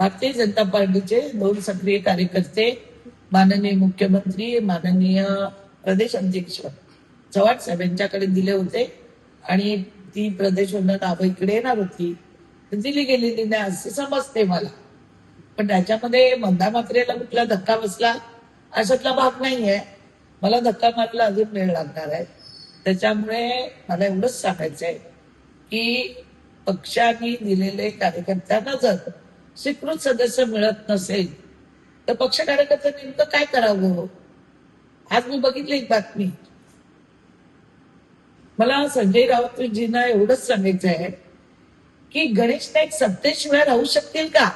भारतीय जनता पार्टीचे दोन सक्रिय कार्यकर्ते माननीय मुख्यमंत्री माननीय प्रदेश अध्यक्ष चव्हाण साहेब यांच्याकडे दिले होते आणि ती प्रदेश नावं इकडे येणार होती. दिली गेलेली नाही असे समजते मला. पण त्याच्यामध्ये मंदा मात्रेला कुठला धक्का बसला अशातला भाग नाहीये. मला धक्का मारला अजून वेळ लागणार आहे. त्याच्यामुळे मला एवढंच सांगायचं आहे की पक्षाने दिलेले कार्यकर्त्यांना जर स्वीकृत सदस्य मिळत नसेल तर पक्ष कार्यकर्ते नेमकं काय करावं? आज मी बघितली एक बातमी. मला संजय राऊतजींना एवढंच सांगायचं आहे की गणेश नाईक सत्तेशिवाय राहू शकतील का?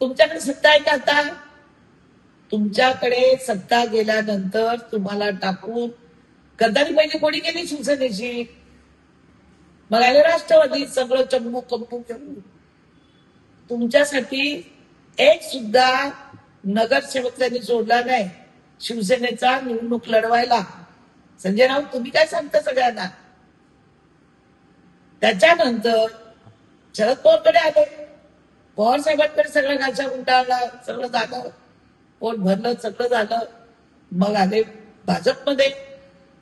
तुमच्याकडे सत्ता आहे का आता? तुमच्याकडे सत्ता गेल्यानंतर तुम्हाला टाकून गद्दारी पहिले कोणी केली शिवसेनेची? मग आले राष्ट्रवादी सगळं चंबू कंबू चंबू तुमच्यासाठी एक सुद्धा नगरसेवक त्यांनी जोडला नाही. शिवसेनेचा निवडणूक लढवायला. संजय राऊत तुम्ही काय सांगता सगळ्यांना? त्याच्यानंतर शरद पवारकडे आले. पवार साहेबांकडे सगळं गाच्या आला सगळं जागा. पोट भरलं सगळं झालं. मग आले भाजपमध्ये.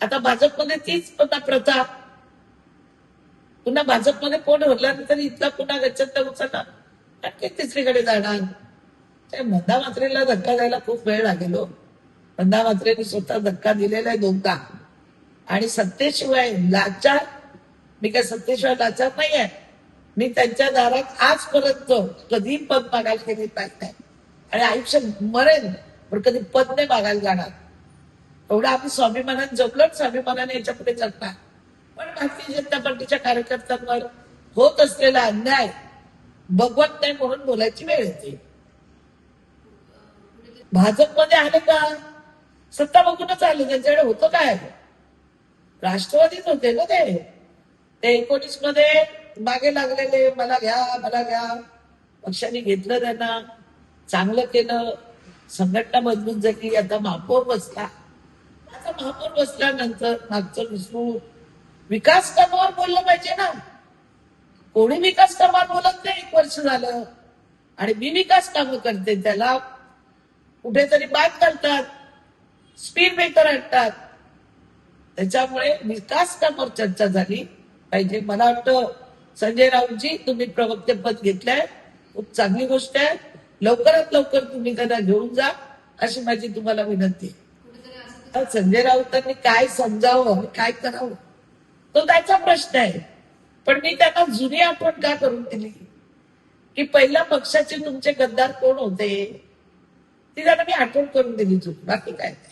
आता भाजपमध्ये तीच पुन्हा प्रथा. पुन्हा भाजपमध्ये पोट भरल्यानंतर इथला पुन्हा गच्छंत उचलणार आणखी तिसरीकडे जाणार. त्या मंदा मात्रेला धक्का द्यायला खूप वेळ लागेलो हो. मंदा मात्रेने स्वतः धक्का दिलेला आहे दोनदा. आणि सत्तेशिवाय लाचार. मी काय सत्तेशिवाय लाचार नाही आहे मी त्यांच्या दारात आजपर्यंत कधी पद मागायला गेले नाही. आणि आयुष्य मरेन पण कधी पद नाही मागायला जाणार. एवढं आम्ही स्वाभिमानाने जगलो स्वाभिमानाने याच्यापुढे जगणार पण भारतीय जनता पार्टीच्या कार्यकर्त्यांवर होत असलेला अन्याय भगवत नाही म्हणून बोलायची वेळ येते. भाजपमध्ये आले का? सत्ता बघूनच आले. त्यांच्याकडे होतं काय? राष्ट्रवादीच होते ना ते. ते एकोणीसमध्ये मागे लागलेले मला घ्या मला घ्या. पक्षाने घेतलं त्यांना. चांगलं केलं. संघटना मजबूत झाली. आता महापौर बसला. आता महापौर बसल्यानंतर मागचं विसरू विकास कामावर बोललं पाहिजे ना. कोणी विकास कामावर बोलत नाही? एक वर्ष झालं. आणि मी विकास कामं करते. त्याला कुठेतरी बाद करतात स्पीड ब्रेकर आणतात. त्याच्यामुळे विकास कामावर चर्चा झाली पाहिजे. मला वाटतं संजय राऊतजी तुम्ही प्रवक्ते पद घेतलंय. खूप चांगली गोष्ट आहे. लवकरात लवकर तुम्ही त्यांना घेऊन जा अशी माझी तुम्हाला विनंती आहे. संजय राऊतांनी काय समजावं काय करावं तो त्याचा प्रश्न आहे. पण मी त्यांना जुनी आठवण का करून दिली? की पहिल्या पक्षाचे तुमचे गद्दार कोण होते? ती त्यांना मी आठवण करून दिली जुनी. बाकी काय? नाही